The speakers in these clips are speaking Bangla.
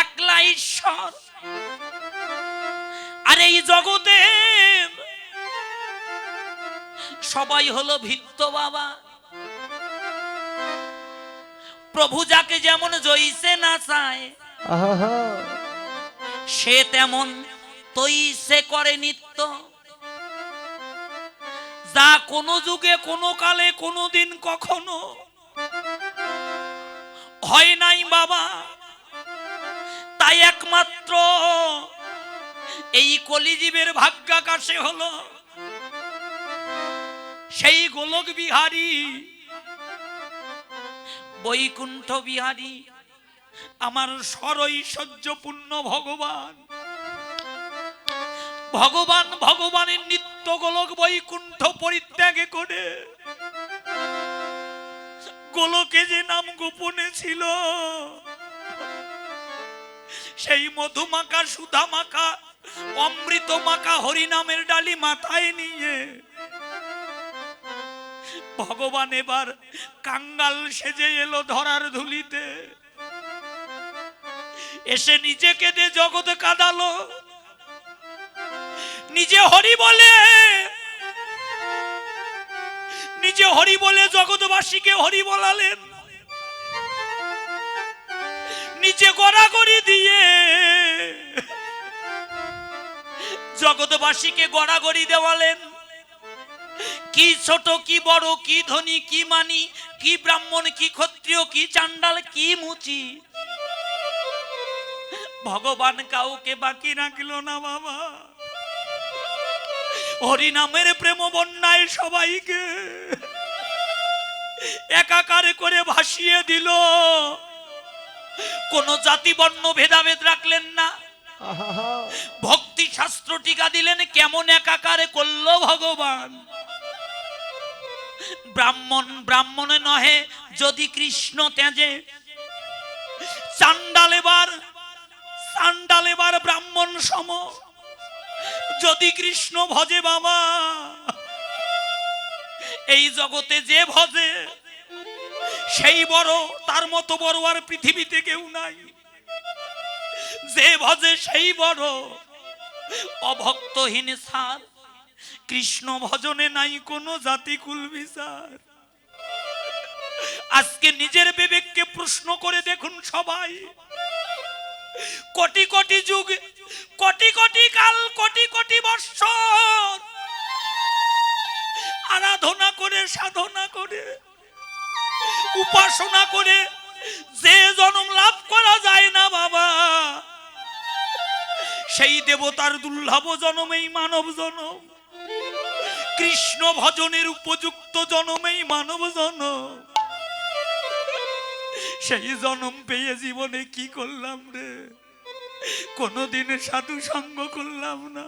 একলা ঈশ্বর। আর এই জগতে সবাই হলো ভিত্ত বাবা। প্রভু যাকে যেমন জইছে না চায় সে তেমন তৈসে করে নিত্য। যা কোনো যুগে কোনো কালে কোনো দিন কখনো হয় নাই বাবা। তাই একমাত্র এই কলিজীবের ভাগ্যাকাশে হলো সেই গোলক বিহারী, বৈকুণ্ঠ বিহারী, আমার সরৈশ্বর্যপূর্ণ ভগবান। ভগবান ভগবানের নিত্য গোলক বৈকুণ্ঠ পরিত্যাগে করে গোলকে যে নাম গোপনে ছিল সেই মধুমাখা সুধা মাখা, অমৃত মাখা, হরিনামের ডালি মাথায় নিয়ে। ভগবান এবার কাঙ্গাল সেজে এলো ধরার ধুলিতে। এসে নিজেকে দে জগৎ কাঁদালো। নিজে হরি বলে, নিজে হরি বলে জগৎবাসীকে হরি বলালেন। নিজে গড়াগড়ি দিয়ে। জগৎবাসীকে গড়াগড়ি দেওয়ালেন। কি ছোট, কি বড়, কি ধনী, কি মানি, কি ব্রাহ্মণ, কি ক্ষত্রিয়, কি চান্ডাল কি মুচি। ভগবান কাউকে বাকি রাখল না বাবা। হরিনামের প্রেম বন্যায় সবাইকে একাকার করে ভাসিয়ে দিল। কোন জাতি বর্ণ ভেদাভেদ রাখলেন না। ভক্তি শাস্ত্র টিকা দিলেন কেমন একাকারে করল ভগবান। ব্রাহ্মণ ব্রাহ্মণে নহে যদি কৃষ্ণ তেজে। চান্ডাল এবার চান্ডাল এবার ব্রাহ্মণ সম। যদি কৃষ্ণ ভজে বাবা এই জগতে যে ভজে সেই বড়, তার মতো বড় আর পৃথিবীতে কেউ নাই। যে ভজে সেই বড়, অভক্তহীন সার। কৃষ্ণ ভজনে নাই কোনো জাতিকুল বিচার আজকে নিজের বিবেককে প্রশ্ন করে দেখুন সবাই। কোটি কোটি যুগ, কোটি কোটি কাল, কোটি কোটি বৎসর। আরাধনা করে, সাধনা করে। উপাসনা করে যে জনম লাভ করা যায় না বাবা, সেই দেবতার দুর্লভ জনমেই মানব জনম, কৃষ্ণ ভজনের উপযুক্ত জনমেই মানব জনম। সেই জনম পেয়ে জীবনে কি করলাম রে? কোনদিন সাধু সঙ্গ করলাম না।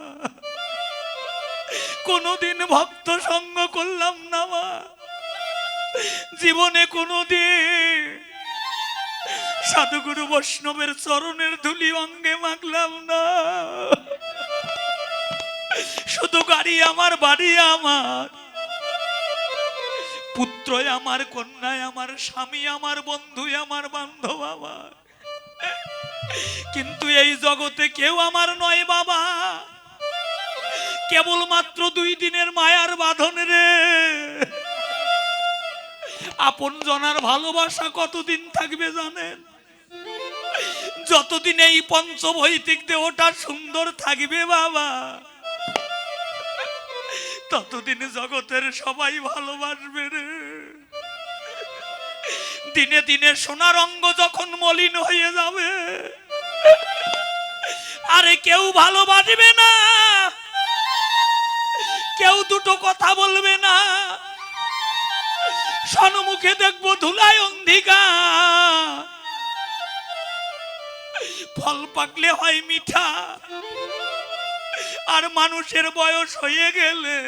কোনদিন ভক্ত সঙ্গ করলাম না মা। জীবনে কোনদিন সাধুগুরু বৈষ্ণবের চরণের ধুলি অঙ্গে মাখলাম না। শুধু গাড়ি আমার, বাড়ি আমার। পুত্রই আমার কন্যায় আমার, স্বামী আমার বন্ধু আমার, বান্ধব আমার। কিন্তু এই জগতে কেউ আমার নয় বাবা। কেবলমাত্র দুই দিনের মায়ার বাঁধন রে। আপন জনার ভালোবাসা কতদিন থাকবে জানেন? যতদিন এই পঞ্চভৈতিক দেহটা সুন্দর থাকবে বাবা, ততদিন জগতের সবাই ভালোবাসবে রে। দিনে দিনে সোনার অঙ্গ যখন মলিন হয়ে যাবে, আরে কেউ ভালোবাসবে না, কেউ দুটো কথা বলবে না। সনমুখে দেখব ধুলায় অন্ধিকার। ফল পাকলে হয় মিঠা, আর মানুষের বয়স হয়ে গেলে,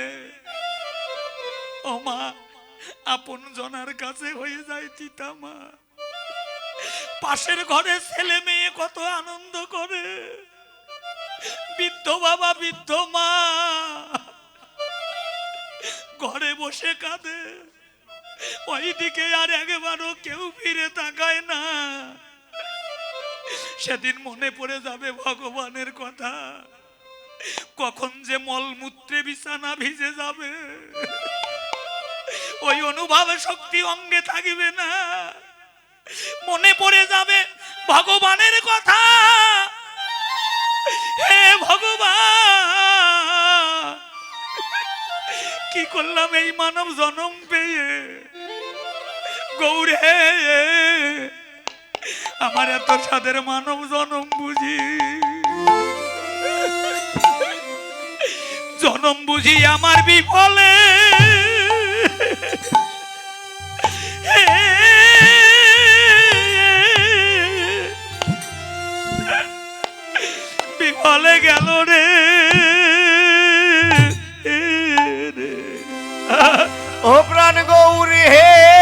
ও মা, আপন জনার কাছে হয়ে যায় চিতা মা পাশের ঘরে ছেলে মেয়ে কত আনন্দ করে, বৃদ্ধ বাবা, বৃদ্ধ মা। ঘরে বসে কাঁদে ওইদিকে আর একবারও কেউ ফিরে তাকায় না। সেদিন মনে পড়ে যাবে ভগবানের কথা। কখন যে মলমূত্রে বিছানা ভিজে যাবে। ওই অনুভবে শক্তি অঙ্গে থাকিবে না। মনে পড়ে যাবে ভগবানের কথা। হে ভগবান, কি করলাম এই মানব জনম পেয়ে? গৌরে, আমার এত সাদের মানব জনম বুঝি। জনম বুঝি আমার বিফলে। বিফলে গেল রে। ও প্রাণ গৌরী, হে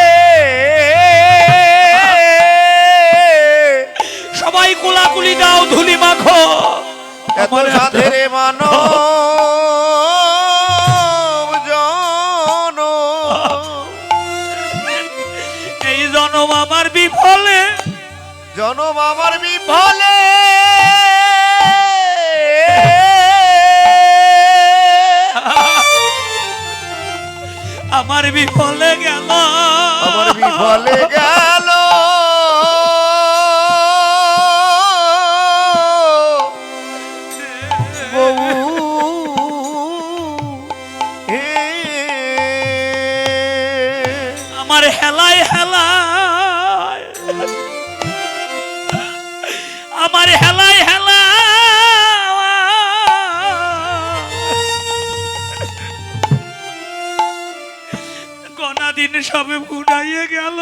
এত সাধের মানব জন এই জনম আমার বিফলে। জনম আমার বিফলে। আমার বিফলে গেল। আমার বিফলে গেল। দিন সবে ফুটাইয়ে গেল।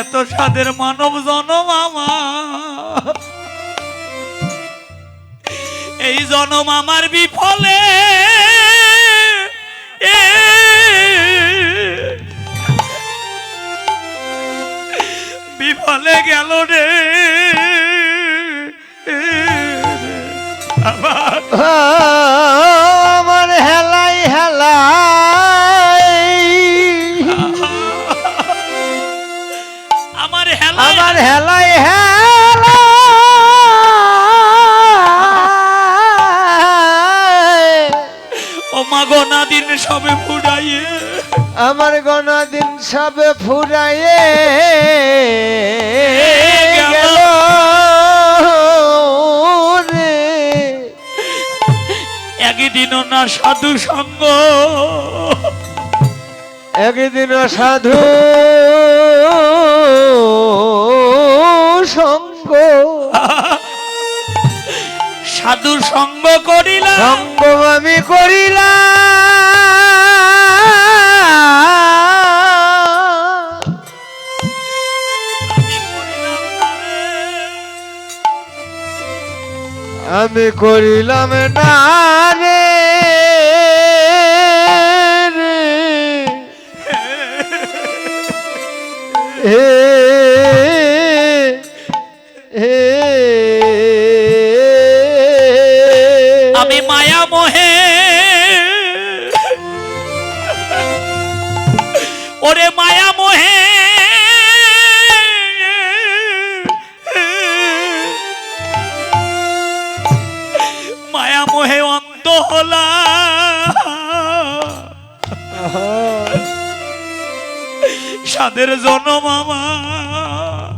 এত সাদের মানব জনম আমার। এই জনম আমার বিফলে। বিফলে গেল রে। আমার। আমার হেলা আমার হেলাই হেলাই। ও মা গনা দিন সবে ফুটাইয়ে আমার গনা দিন সবে ফুরাইয়ে গেল। রে। একদিনও না সাধু সঙ্গ। একদিন সাধু সঙ্গ সাধু সঙ্গ করিলাম সঙ্গ আমি করিলাম আমি করিলাম না। মোহে। ওরে মায়া মোহে। মায়া মোহে অন্ত হলা। সাদের জনম আমার।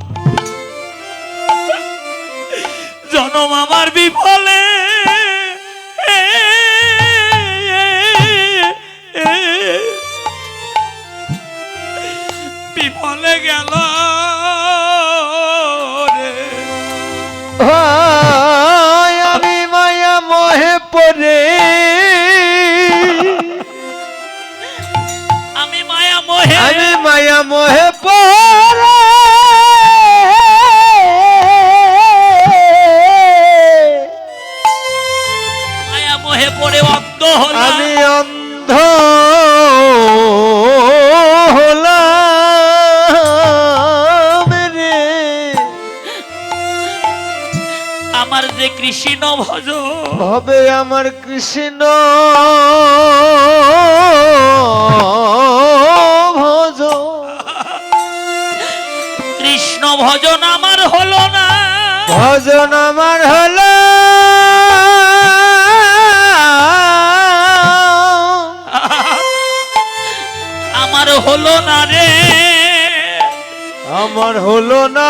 জনম আমার বিফলে। বিফলে গেল আমি মায়া মহে পরে আমি মায়া মহে আমি মায়া মোহে হবে আমার কৃষ্ণ ভজ কৃষ্ণ ভজন আমার হলো না। ভজন আমার হলো। আমার হলো না রে। আমার হলো না।